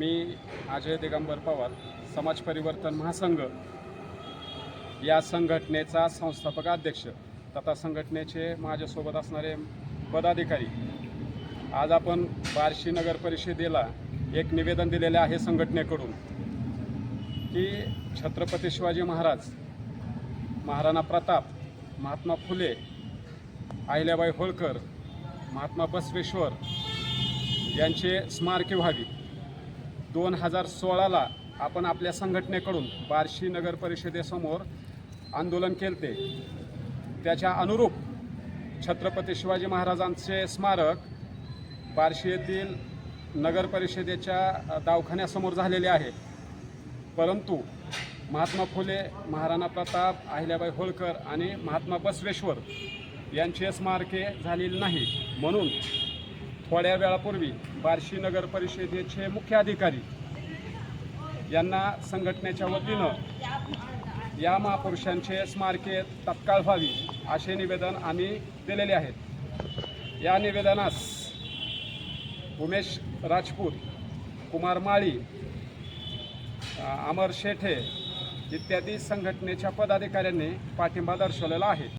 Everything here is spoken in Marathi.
मी अजय दिगंबर पवार समाज परिवर्तन महासंघ. या संघटनेचा संस्थापक अध्यक्ष तथा संघटनेचे माझ्यासोबत असणारे पदाधिकारी. आज आपण बार्शी नगर परिषदेला एक निवेदन दिलेले आहे संघटनेकडून की छत्रपती शिवाजी महाराज महाराणा प्रताप महात्मा फुले अहिल्याबाई होळकर महात्मा बसवेश्वर यांचे स्मारके व्हावी. दोन हजार सोळाला आपण आपल्या संघटनेकडून बार्शी नगर परिषदेसमोर आंदोलन केले त्याच्या अनुरूप छत्रपती शिवाजी महाराजांचे स्मारक बार्शी येथील नगर परिषदेच्या दवाखान्यासमोर झालेले आहे. परंतु महात्मा फुले महाराणा प्रताप अहिल्याबाई होळकर आणि महात्मा बसवेश्वर यांचे स्मारके झालेली नाही. म्हणून थोड्या वेळापूर्वी बार्शी नगर परिषदेचे मुख्य अधिकारी यांना संघटनेच्या वतीनं या महापुरुषांचे स्मारके तत्काळ व्हावी असे निवेदन आम्ही दिलेले आहेत. या निवेदनास उमेश राजपूत कुमार माळी अमर शेठे इत्यादी संघटनेच्या पदाधिकाऱ्यांनी पाठिंबा दर्शवलेला आहे.